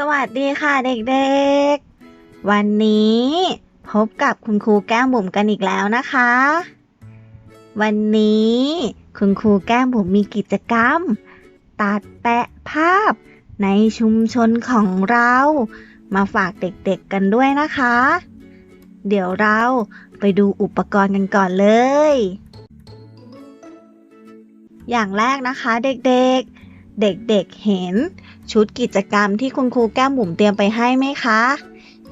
สวัสดีค่ะเด็กๆ วันนี้พบกับคุณครูแก้มบุ๋มกันอีกแล้วนะคะ วันนี้คุณครูแก้มบุ๋มมีกิจกรรม ตัดแปะภาพในชุมชนของเรา มาฝากเด็กๆกันด้วยนะคะ เดี๋ยวเราไปดูอุปกรณ์กันก่อนเลย อย่างแรกนะคะเด็กๆ เด็กๆเห็น ชุดกิจกรรมที่คุณครูแก้มบุ๋มเตรียมไปให้ไหมคะ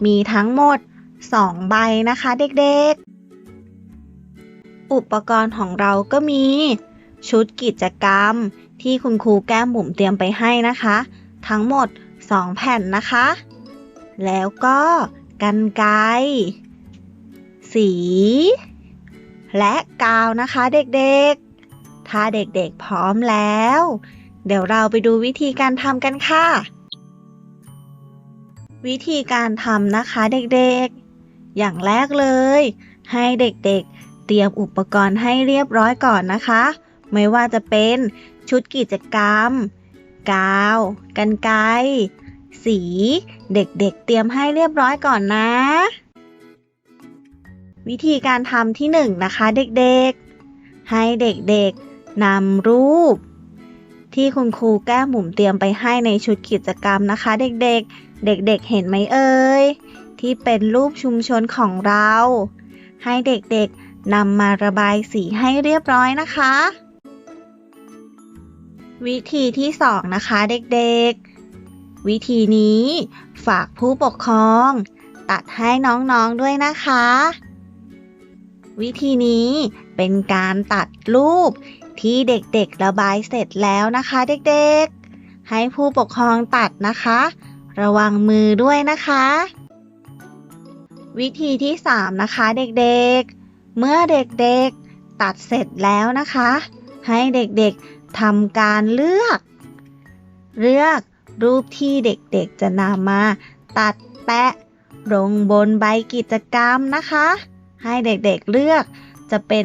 มีทั้งหมด 2 ใบนะคะเด็กๆ อุปกรณ์ของเราก็มี ชุดกิจกรรมที่คุณครูแก้มบุ๋มเตรียมไปให้นะคะ ทั้งหมด 2 แผ่นนะคะ แล้วก็กันไกสี และกาวนะคะเด็กๆ ถ้าเด็กๆพร้อมแล้ว เดี๋ยวเราไปดูวิธีการทำกันค่ะ วิธีการทำนะคะเด็กๆ อย่างแรกเลย ให้เด็กๆ เตรียมอุปกรณ์ให้เรียบร้อยก่อนนะคะ ไม่ว่าจะเป็นชุดกิจกรรม กาว กันไกรสี เด็กๆ เตรียมให้เรียบร้อยก่อนนะ วิธีการทำที่หนึ่งนะคะเด็กๆ ให้เด็กๆนำรูป ที่คุณครูแก้หมุมเตรียมไปให้ในชุดกิจกรรมนะคะ เด็กๆ เด็กๆ เห็นไหมเอ่ยที่เป็นรูปชุมชนของเรา ให้เด็กๆนำมาระบายสีให้เรียบร้อยนะคะ วิธีที่สองนะคะเด็กๆ วิธีนี้ฝากผู้ปกครอง ตัดให้น้องๆด้วยนะคะ วิธีนี้เป็นการตัดรูป ที่เด็กๆระบายเสร็จแล้วนะคะเด็กๆ ให้ผู้ปกครองตัดนะคะ ระวังมือด้วยนะคะ วิธีที่ 3 นะคะเด็กๆ เมื่อเด็กๆตัดเสร็จแล้วนะคะ ให้เด็กๆทำการเลือก เลือกรูปที่เด็กๆจะนำมาตัดแปะลงบนใบกิจกรรมนะคะ ให้เด็กๆเลือกจะเป็น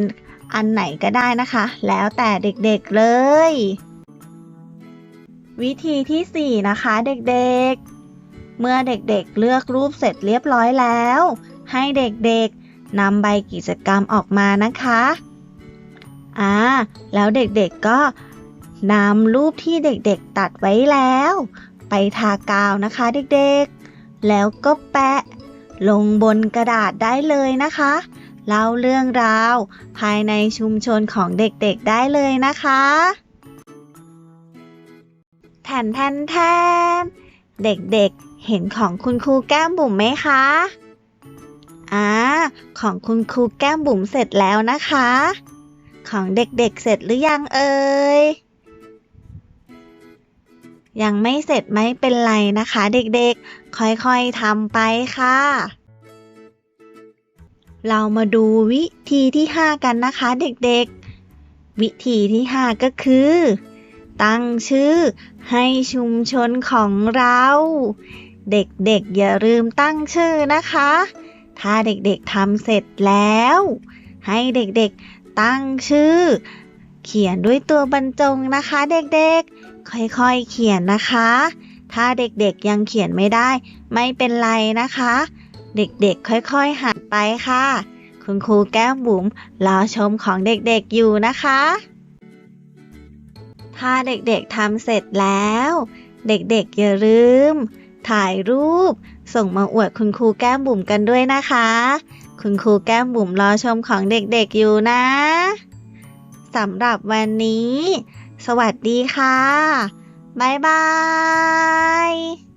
อันไหนก็ได้นะคะ แล้วแต่เด็กๆเลย วิธีที่ 4 นะคะเด็กๆ เมื่อเด็กๆเลือกรูปเสร็จเรียบร้อยแล้ว ให้เด็กๆนำใบกิจกรรมออกมานะคะอ่าแล้วเด็กๆก็นำรูปที่เด็กๆตัดไว้แล้ว ไปทากาวนะคะเด็กๆ แล้วก็แปะลงบนกระดาษได้เลยนะคะ เล่าเรื่องราว ภายในชุมชนของเด็กๆได้เลยนะคะแทนแทนแทนเด็กๆเห็นของคุณครูแก้มบุ๋มไหมคะอ่าของคุณครูแก้มบุ๋มเสร็จแล้วนะคะ ของเด็กๆเสร็จหรือยังเอ่ยยังไม่เสร็จไม่เป็นไรนะคะ เด็กๆ ค่อยๆทำไปค่ะ เรามาดูวิธีที่ 5 กันนะคะเด็กๆ วิธีที่ 5 ก็คือ ตั้งชื่อให้ชุมชนของเรา เด็กๆ อย่าลืมตั้งชื่อนะคะ ถ้าเด็กๆทำเสร็จแล้ว ให้เด็กๆตั้งชื่อ เขียนด้วยตัวบรรจงนะคะเด็กๆ ค่อยๆ เขียนนะคะ ถ้าเด็กๆยังเขียนไม่ได้ ไม่เป็นไรนะคะ เด็กๆ ค่อยๆ หัดไปค่ะ คุณครูแก้มบุ๋มรอชมของเด็กๆอยู่นะคะ ถ้าเด็กๆทำเสร็จแล้ว เด็กๆ อย่าลืม ถ่ายรูป ส่งมาอวดคุณครูแก้มบุ๋มกันด้วยนะคะ คุณครูแก้มบุ๋มรอชมของเด็กๆอยู่นะสำหรับวันนี้ สวัสดีค่ะ บ๊ายบาย